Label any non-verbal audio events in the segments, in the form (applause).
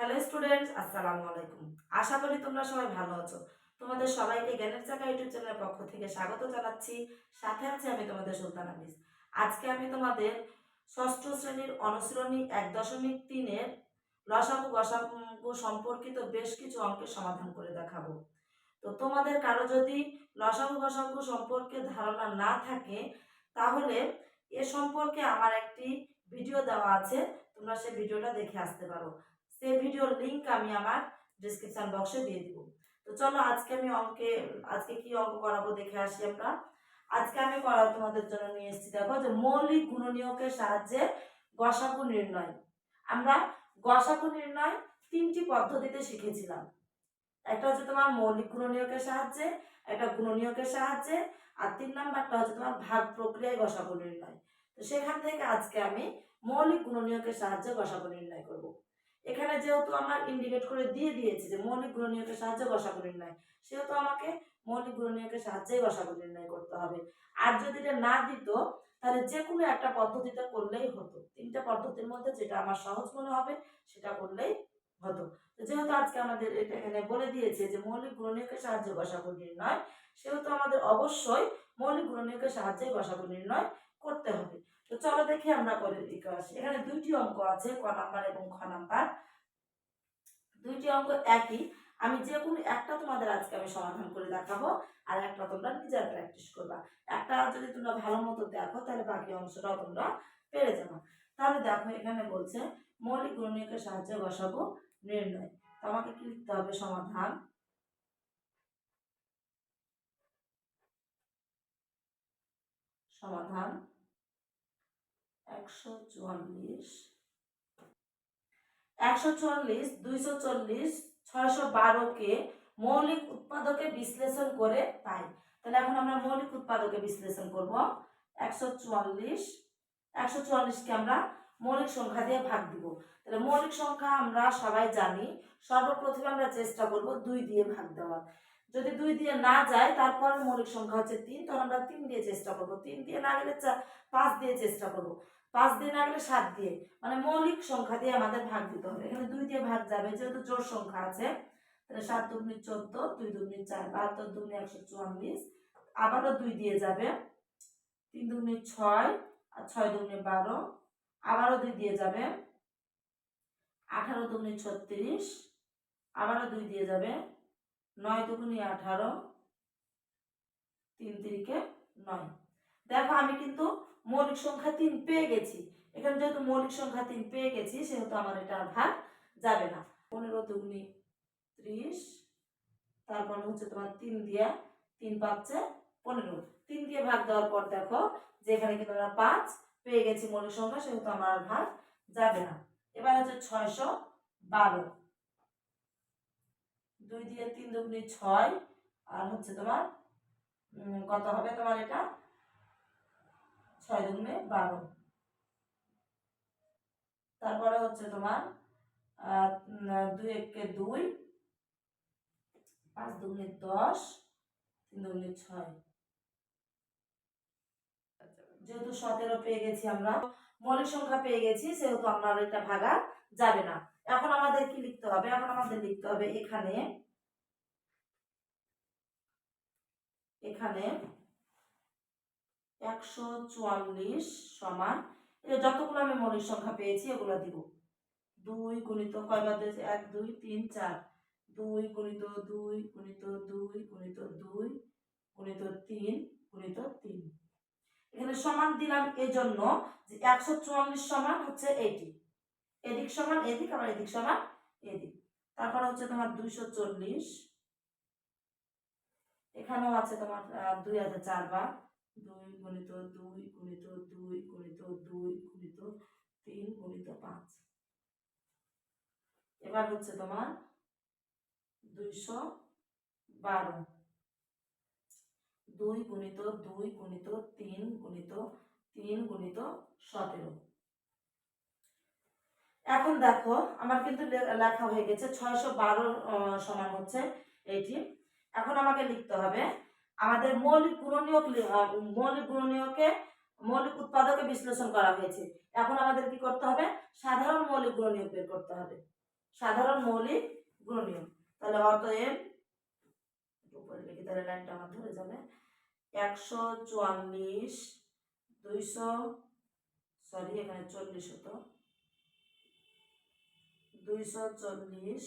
Hello students আসসালামু আলাইকুম। আশা করি তোমরা সবাই ভালো আছো। তোমাদের সবাইকে জ্ঞানের চাকা ইউটিউব চ্যানেলের পক্ষ থেকে স্বাগত জানাচ্ছি। সাথে আছি আমি তোমাদের সুলতান আমিজ আজকে আমি তোমাদের ষষ্ঠ শ্রেণির অনুশীলনী এক দশমিক তিনের লসাগু গসাগু সম্পর্কিত বেশ কিছু অঙ্কের সমাধান করে দেখাবো। তো তোমাদের কারও যদি লসাগু গসাগু সম্পর্কে ধারণা না থাকে, তাহলে এ সম্পর্কে আমার একটি ভিডিও দেওয়া আছে। তোমরা সেই ভিডিওটা দেখে আসতে পারো। সেই ভিডিওর লিংক আমি আমার ডিসক্রিপশন বক্সে দিয়ে দিব। তো চলো আজকে আমি অঙ্কে, আজকে কি অঙ্ক করাবো দেখে আসি আমরা। আজকে আমি করা তোমাদের জন্য নিয়ে এসেছি দেখো যে মৌলিক গুণনীয়কের সাহায্যে গসাগু নির্ণয়। আমরা গসাগু নির্ণয় তিনটি পদ্ধতিতে শিখেছিলাম। একটা হচ্ছে তোমার মৌলিক গুণনীয়কের সাহায্যে, একটা গুণনীয়কের সাহায্যে, আর তিন নাম্বারটা হচ্ছে তোমার ভাগ প্রক্রিয়ায় গসাগু নির্ণয়। তো সেখান থেকে আজকে আমি মৌলিক গুণনীয়কের সাহায্যে গসাগু নির্ণয় করব। এখানে যেহেতু আমার ইন্ডিকেট করে দিয়ে দিয়েছে যে মৌলিক গুণনীয়কের সাহায্যে গসাগু নির্ণয়, সেহেতু আমাকে মৌলিক গুণনীয়কের সাহায্যেই গসাগু নির্ণয় করতে হবে। আর যদি এটা না দিত, তাহলে যে কোনো একটা পদ্ধতিতে করলেই হতো। তিনটা পদ্ধতির মধ্যে যেটা আমার সহজ মনে হবে, সেটা করলেই হতো। যেহেতু আজকে আমাদের এটা এখানে বলে দিয়েছে যে মৌলিক গুণনীয়কের সাহায্যে গসাগু নির্ণয়, সেহেতু আমাদের অবশ্যই মৌলিক গুণনীয়কের সাহায্যে গসাগু নির্ণয় করতে হবে। তো চলো দেখি আমরা করে দিকে আসি এখানে দুইটি অঙ্ক আছে, ক নাম্বার এবং খ নাম্বার। দুইটি অঙ্ক একই। আমি যে কোনো একটা তোমাদের আজকে আমি সমাধান করে দেখাবো, আর একটা তোমরা নিজের প্র্যাকটিস করবা। একটা যদি তোমরা ভালো মতো দেখো, তাহলে বাকি অংশটাও তোমরা পেরে যাবে। তাহলে দেখো, এখানে বলছে, মৌলিক গুণনীয়কের সাহায্যে বসাবো নির্ণয়। তো আমাকে কি লিখতে হবে সমাধান? সমাধান। চুয়াল্লিশ। একশো চুয়াল্লিশ, দুইশো চল্লিশ, ছয়শো বারোকে মৌলিক উৎপাদকে বিশ্লেষণ করে পাই। তাহলে এখন আমরা মৌলিক উৎপাদকে বিশ্লেষণ করব। একশো চুয়াল্লিশ, একশো চুয়াল্লিশকে আমরা মৌলিক সংখ্যা দিয়ে ভাগ দিব। তাহলে মৌলিক সংখ্যা আমরা সবাই জানি। সর্বপ্রথমে আমরা চেষ্টা করব দুই দিয়ে ভাগ দেওয়ার। যদি দুই দিয়ে না যায়, তারপর মৌলিক সংখ্যা হচ্ছে তিন, তখন আমরা তিন দিয়ে চেষ্টা করব। তিন দিয়ে না গেলে পাঁচ দিয়ে চেষ্টা করব। পাঁচ দিয়ে না গেলে সাত দিয়ে মানে মৌলিক সংখ্যা দিয়ে আমাদের ভাগ দিতে হবে। এখানে দুই দিয়ে ভাগ যাবে, যেহেতু জোর সংখ্যা আছে, তাহলে সাত দুগুনি চোদ্দ, দুই দুগুনি চার, বাহাত্তর দুগুনি একশো চুয়াল্লিশ, আবারও দুই দিয়ে যাবে, তিন দুগুনি ছয় আর ছয় দুগুনি বারো, আবারও দুই দিয়ে যাবে, আঠারো দুগুনি ছত্রিশ, আবারও দুই দিয়ে যাবে, নয় দুগুনি আঠারো, তিন তিরিকে নয়। দেখো আমি কিন্তু মৌলিক সংখ্যা তিন পেয়ে গেছি। এখানে যেহেতু মৌলিক সংখ্যা তিন পেয়ে গেছি, সেহেতু আমার এটা ভাগ যাবে না। পনেরো দুগুনি ত্রিশ, তারপরে হচ্ছে তোমার তিন দিয়ে তিন পাচ্ছে পনেরো। তিন দিয়ে ভাগ দেওয়ার পর দেখো যে এখানে কিন্তু আমরা পাঁচ পেয়ে গেছি মৌলিক সংখ্যা, সেহেতু আমার ভাগ যাবে না। এবার হচ্ছে ছয়শো বারো। দুই দিয়ে তিন দুগুনি ছয়, আর হচ্ছে তোমার কত হবে তোমার এটা? ছয় দুগুণে বারো। তারপরে হচ্ছে তোমার দুই একে দুই, পাঁচ দুগুণে দশ, তিন দুগুণে ছয়। যেহেতু সতেরো পেয়ে গেছি আমরা, মৌলিক সংখ্যা পেয়ে গেছি, সেহেতু আমরা এটা ভাগা যাবে না। এখন আমাদের কি লিখতে হবে? এখন আমাদের লিখতে হবে এখানে এখানে একশো চুয়াল্লিশ সমান এটা যতগুলো আমি মৌলিক সংখ্যা পেয়েছি, এগুলো দিব। দুই গুণিত কয়বার দিয়েছে এক, দুই, তিন, চার। দুই গুণিত দুই গুণিত দুই গুণিত দুই, গুণিত তিন গুণিত তিন। এখানে সমান দিলাম এই জন্য যে একশো চুয়াল্লিশ সমান হচ্ছে এইটি এদিক সমান এদিক, আবার এদিক সমান এদিক। তারপর হচ্ছে তোমার দুইশো চল্লিশ। এখানেও আছে তোমার দুই হাজার চার বার। দুই গুণিত দুই গুণিত দুই গণিত দুই গুণিত তিন গুণিত পাঁচ। এবার হচ্ছে তোমার দুইশো বারো। দুই গুণিত দুই গুণিত তিন গুণিত তিন গুণিত সতেরো। এখন দেখো, আমার কিন্তু লেখা হয়ে গেছে, ছয়শো বারো সমান হচ্ছে এইটি। এখন আমাকে লিখতে হবে আমাদের মৌলিক গুণনীয়ক মৌলিক গুণনীয়কে, মৌলিক উৎপাদকে বিশ্লেষণ করা হয়েছে। এখন আমাদের কি করতে হবে? সাধারণ মৌলিক গুণনীয়ক বের করতে হবে। সাধারণ মৌলিক গুণনীয়। তাহলে অতএব উপরে লিখি, তাহলে লাইনটা আমার ধরে যাবে। একশো চুয়াল্লিশ, দুইশো, সরি, এখানে চল্লিশ হতো। দুইশো চল্লিশ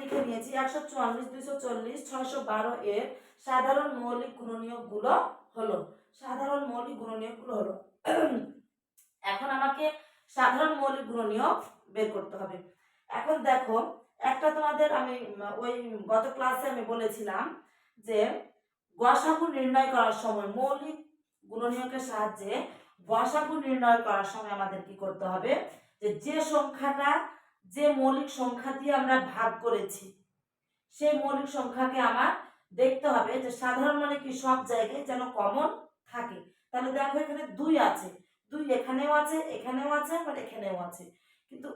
লিখে নিয়েছি একশো চুয়াল্লিশ, দুইশো চল্লিশ, ছয়শো বারো এর সাধারণ মৌলিক গুণনীয়কগুলো হলো। সাধারণ মৌলিক গুণনীয়কগুলো হলো। এখন আমাকে সাধারণ মৌলিক গুণনীয়ক বের করতে হবে। এখন দেখো, একটা তোমাদের আমি, ওই গত ক্লাসে আমি বলেছিলাম যে গসাগু নির্ণয় করার সময় মৌলিক গুণনীয়কের সাহায্যে গসাগু নির্ণয় করার সময় আমাদের কি করতে হবে? যে যে সংখ্যাটা যে মৌলিক সংখ্যা দিয়ে আমরা ভাগ করেছি, সেই মৌলিক সংখ্যাকে আমার দেখতে হবে যে সাধারণ মানে কি? সব জায়গায় যেন কমন থাকে। তাহলে দেখো এখানে দুই আছে। দুই এখানেও আছে এখানেও আছে, আবার এখানেও আছে। কিন্তু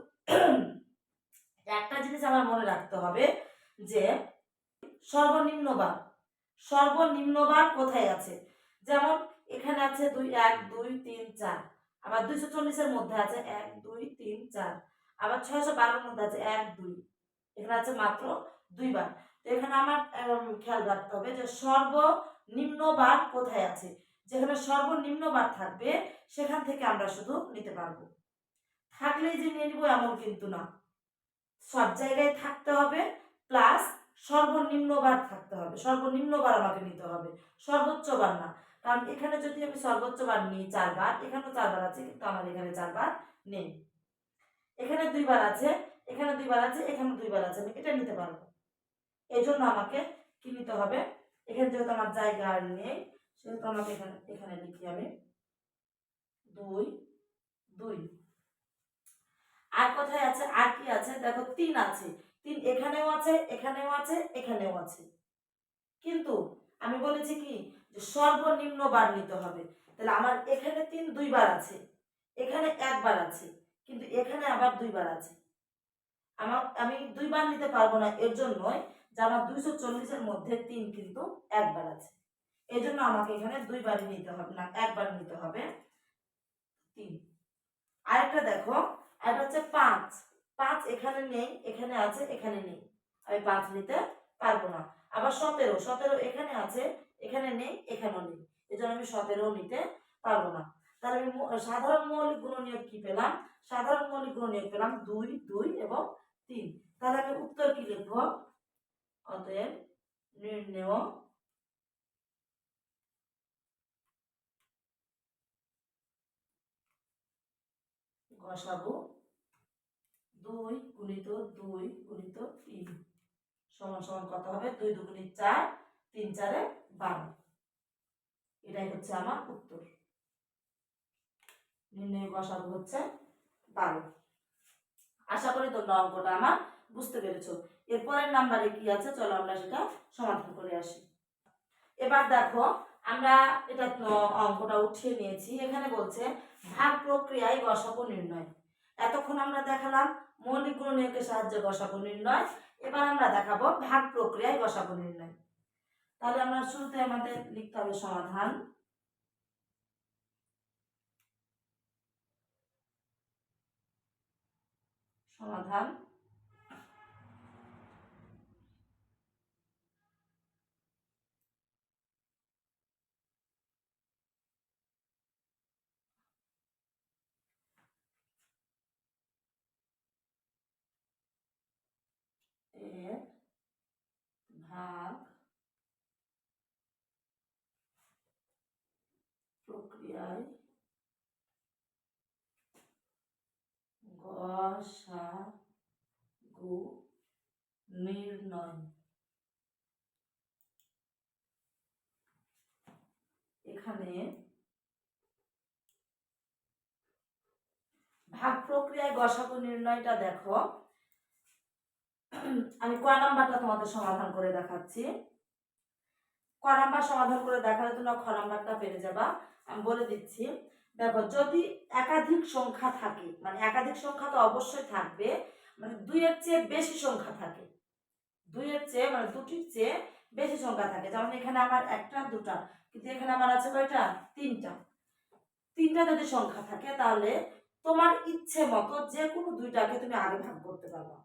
(clears throat) একটা জিনিস আমার মনে রাখতে হবে যে সর্বনিম্ন বার সর্বনিম্ন বার কোথায় আছে? যেমন এখানে আছে দুই, এক, দুই, তিন, চার। আবার দুইশো চল্লিশের মধ্যে আছে এক, দুই, তিন, চার। আবার ছয়শো বারোর মধ্যে আছে এক, দুই। এখানে আছে মাত্র দুইবার। তো এখানে আমার খেয়াল রাখতে হবে যে সর্বনিম্ন বার কোথায় আছে? যেখানে সর্বনিম্ন বার থাকবে, সেখান থেকে আমরা শুধু নিতে পারব। থাকলেই যে নিয়ে নিবো এমন কিন্তু না। সব জায়গায় থাকতে হবে, প্লাস সর্বনিম্ন বার থাকতে হবে। সর্বনিম্ন বার আমাকে নিতে হবে। সর্বোচ্চ বার না। কারণ এখানে যদি আমি সর্বোচ্চ বার নিই চারবার, এখানেও চারবার আছে, কিন্তু আমার এখানে চারবার নেই। এখানে দুইবার আছে, এখানে দুইবার আছে, এখানে দুইবার আছে, আমি এটা নিতে পারব। এই জন্য আমাকে কি নিতে হবে? এখানে যেহেতু আমার জায়গা আর নেই, সেহেতু আমাকে এখানে এখানে লিখি আমি। দুই দুই। আর কোথায় আছে? আর কি আছে? দেখো, তিন আছে। তিন এখানেও আছে এখানেও আছে এখানেও আছে। কিন্তু আমি বলেছি কি? যে সর্বনিম্ন বার নিতে হবে। তাহলে আমার এখানে তিন দুইবার আছে, এখানে একবার আছে। কিন্তু এখানে আবার দুইবার আছে। আমার, আমি দুইবার নিতে পারব না এর জন্যই যে আমার দুইশো চল্লিশের মধ্যে তিন কিন্তু একবার আছে। এই জন্য আমাকে এখানে দুইবারই নিতে হবে, না, একবার নিতে হবে। তিন। আরেকটা দেখো আরেকটা হচ্ছে পাঁচ। পাঁচ এখানে নেই, এখানে আছে, এখানে নেই। আমি পাঁচ নিতে পারব না। আবার সতেরো সতেরো এখানে আছে, এখানে নেই, এখানেও নেই। এই জন্য আমি সতেরো নিতে পারব না। তাহলে আমি সাধারণ মৌলিক গুণনীয়ক কি পেলাম? সাধারণ মৌলিক গুণনীয়ক পেলাম দুই দুই এবং তিন। তাহলে আমি উত্তর কি লিখব? অতএব নির্ণেয়। গসাগু দুই গুণিত দুই গুণিত তিন। সমান সমান কত হবে? দুই দুগুণি চার, তিন চারে বারো। এটাই হচ্ছে আমার উত্তর। নির্ণয় গসাগু হচ্ছে বারো আশা করি তোমরা অঙ্কটা আমার বুঝতে পেরেছ। এরপরের নাম্বারে কি আছে? চলো আমরা সেটা সমাধান করে আসি। এবার দেখো, আমরা এটা অঙ্কটা উঠিয়ে নিয়েছি। এখানে বলছে, ভাগ প্রক্রিয়ায় গসাগু নির্ণয়। এতক্ষণ আমরা দেখালাম মৌলিক গুণনীয়কের সাহায্যে গসাগু নির্ণয়। এবার আমরা দেখাবো ভাগ প্রক্রিয়ায় গসাগু নির্ণয়। তাহলে আমরা শুরুতে আমাদের লিখতে হবে সমাধান। সমাধান এর ভাগ প্রক্রিয়ায় গসাগু নির্ণয় এখানে ভাগ প্রক্রিয়ায় গসাগু নির্ণয়টা দেখো। আমি ক নাম্বারটা তোমাদের সমাধান করে দেখাচ্ছি। ক নাম্বার সমাধান করে দেখালে তোমরা খ নাম্বারটা পেরে যাবা। আমি বলে দিচ্ছি দেখো, যদি একাধিক সংখ্যা থাকে মানে একাধিক সংখ্যা তো অবশ্যই থাকবে মানে দুইয়ের চেয়ে বেশি সংখ্যা থাকে, দুইয়ের চেয়ে মানে দুটির চেয়ে বেশি সংখ্যা থাকে। যেমন এখানে আমার একটা, দুটা, কিন্তু এখানে আমার আছে কয়টা? তিনটা। তিনটা যদি সংখ্যা থাকে, তাহলে তোমার ইচ্ছে মতো যে কোনো দুইটাকে তুমি আগে ভাগ করতে পারবা।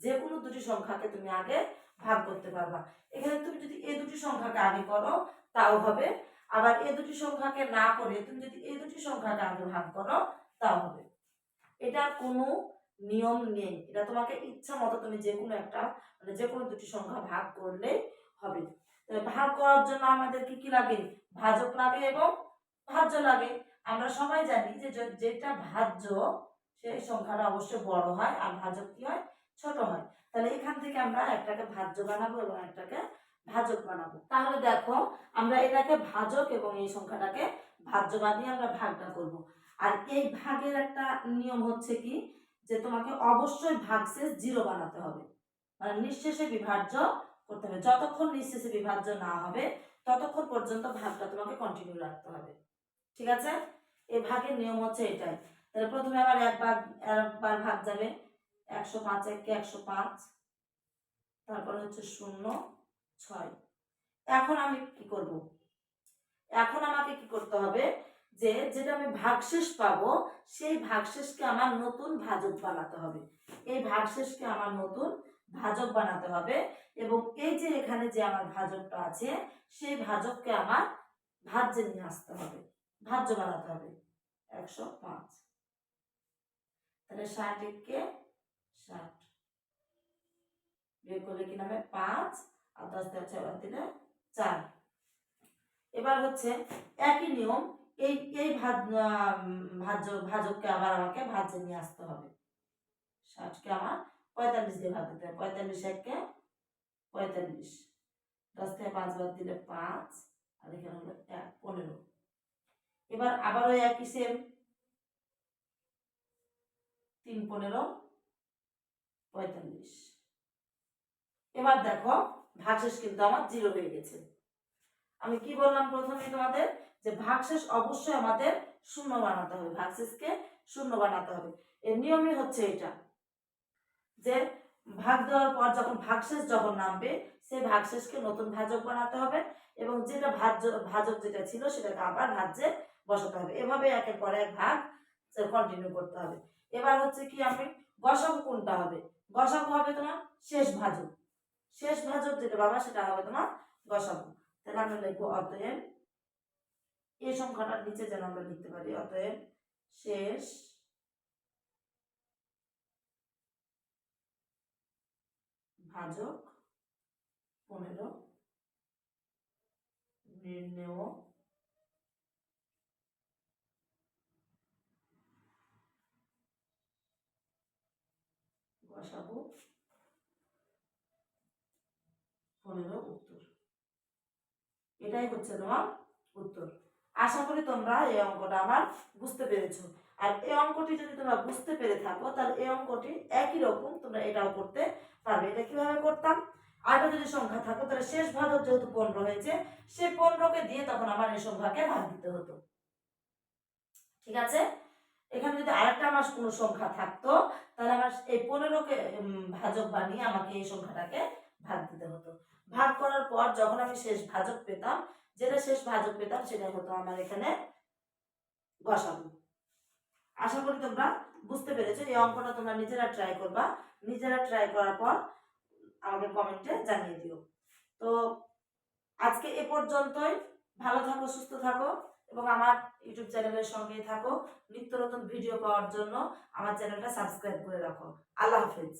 যে কোনো দুটি সংখ্যাকে তুমি আগে ভাগ করতে পারবা। এখানে তুমি যদি এই দুটি সংখ্যাকে আগে করো, তাও হবে আবার এ দুটি সংখ্যাকে না করে তুমি যদি এই দুটি সংখ্যাকে আগে ভাগ করো, তা হবে। এটার কোনো নিয়ম নেই। এটা তোমাকে ইচ্ছা মতো তুমি যে কোনো একটা মানে যে কোনো দুটি সংখ্যা ভাগ করলেই হবে। ভাগ করার জন্য আমাদের কি কি লাগে? ভাজক লাগে এবং ভাজ্য লাগে। আমরা সবাই জানি যে- যেটা ভাজ্য, সেই সংখ্যাটা অবশ্যই বড় হয় আর ভাজক কি হয়? ছোট হয়। তাহলে এখান থেকে আমরা একটাকে ভাজ্য বানাবো এবং একটাকে ভাজক বানাবো। তাহলে দেখো, আমরা এটাকে ভাজক এবং এই সংখ্যাটাকে ভাজ্য বানিয়ে আমরা ভাগটা করব। আর এই ভাগের একটা নিয়ম হচ্ছে কি? যে তোমাকে অবশ্যই ভাগশেষ জিরো বানাতে হবে। মানে নিঃশেষে বিভাজ্য করতে হবে। যতক্ষণ নিঃশেষে বিভাজ্য না হবে, ততক্ষণ পর্যন্ত ভাগটা তোমাকে কন্টিনিউ রাখতে হবে। ঠিক আছে? এই ভাগের নিয়ম হচ্ছে এটাই। তাহলে প্রথমে আবার এক ভাগ একবার ভাগ যাবে। একশো পাঁচ এককে একশো পাঁচ, তারপরে হচ্ছে শূন্য। ছয়। এখন আমি কি করব? এখন আমাকে কি করতে হবে? যে, যেটা আমি ভাগশেষ পাবো, সেই ভাগশেষকে আমার নতুন ভাজক বানাতে হবে। এই ভাগশেষকে আমার নতুন ভাজক বানাতে হবে এবং এই যে এখানে যে আমার ভাজকটা আছে, সেই ভাজককে আমার ভাজ্যে নিয়ে আসতে হবে। ভাজ্য বানাতে হবে। একশো পাঁচ। তাহলে ষাট একে ষাট। বিয়োগ করলে কি নামে? পাঁচ। আর দশ দেওয়া ছয় বাদ দিলে চার। এবার হচ্ছে একই নিয়ম, এই এই ভাজ ভাজ্য, ভাজককে আবার আমাকে ভাজ্যে নিয়ে আসতে হবে। ষাটকে আমার পঁয়তাল্লিশ দিয়ে ভাগ দিতে হবে। পঁয়তাল্লিশ এককে পঁয়তাল্লিশ। দশ থেকে পাঁচ বাদ দিলে পাঁচ, আর এখানে হলো এক, পনেরো। এবার আবারও একই সেম তিন, পনেরো, পঁয়তাল্লিশ। এবার দেখো ভাগশেষ কিন্তু আমার জিরো হয়ে গেছে। আমি কি বললাম প্রথমে তোমাদের? যে ভাগশেষ অবশ্যই আমাদের শূন্য বানাতে হবে। ভাগশেষকে শূন্য বানাতে হবে। এর নিয়মই হচ্ছে এটা। যে ভাগ দেওয়ার পর যখন ভাগশেষ যখন নামবে সেই ভাগশেষকে নতুন ভাজক বানাতে হবে এবং যেটা ভাজ্য, ভাজক যেটা ছিল সেটাকে আবার ভাজ্যে বসাতে হবে। এভাবে একের পর এক ভাগ কন্টিনিউ করতে হবে। এবার হচ্ছে কি আমি, গসাগু কোনটা হবে? গসাগু হবে তোমার শেষ ভাজক। শেষ ভাজক যেটা বাবা, সেটা হবে তোমার গসাগু তাহলে আমরা লিখব অতএব এই সংখ্যাটার নিচে যেন আমরা লিখতে পারি, অতএব শেষ ভাজক পনেরো, নির্ণেয় বসাবো পনেরো উত্তর। এটাই হচ্ছে তোমার উত্তর। আশা করি তোমরা এই অঙ্কটা আমার বুঝতে পেরেছ। আর এই অঙ্কটি যদি তোমরা বুঝতে পেরে থাকো, তাহলে এই অঙ্কটি একই রকম তোমরা এটাও করতে পারবে। এটা কীভাবে করতাম? আরও যদি সংখ্যা থাকো, তাহলে শেষ ভাগক যেহেতু পনেরো হয়েছে, সে পনেরোকে দিয়ে তখন আমার এই সংখ্যাকে ভাগ দিতে হতো। ঠিক আছে? এখানে যদি আরেকটা আমার কোনো সংখ্যা থাকতো, তাহলে আমার এই পনেরোকে ভাজক বানিয়ে আমাকে এই সংখ্যাটাকে ভাগ দিতে হতো। ভাগ করার পর যখন আমি শেষ ভাজক পেতাম, যেটা শেষ ভাজক পেতাম সেটা হতো আমার এখানে বসাবো আশা করি তোমরা বুঝতে পেরেছ, এই অঙ্কটা তোমরা নিজেরা ট্রাই করবা। নিজেরা ট্রাই করার পর আমাকে কমেন্টে জানিয়ে দিও। তো আজকে এ পর্যন্তই। ভালো থাকো, সুস্থ থাকো এবং আমার ইউটিউব চ্যানেলের সঙ্গেই থাকো। নিত্য নতুন ভিডিও পাওয়ার জন্য আমার চ্যানেলটা সাবস্ক্রাইব করে রাখো। আল্লাহ হাফেজ।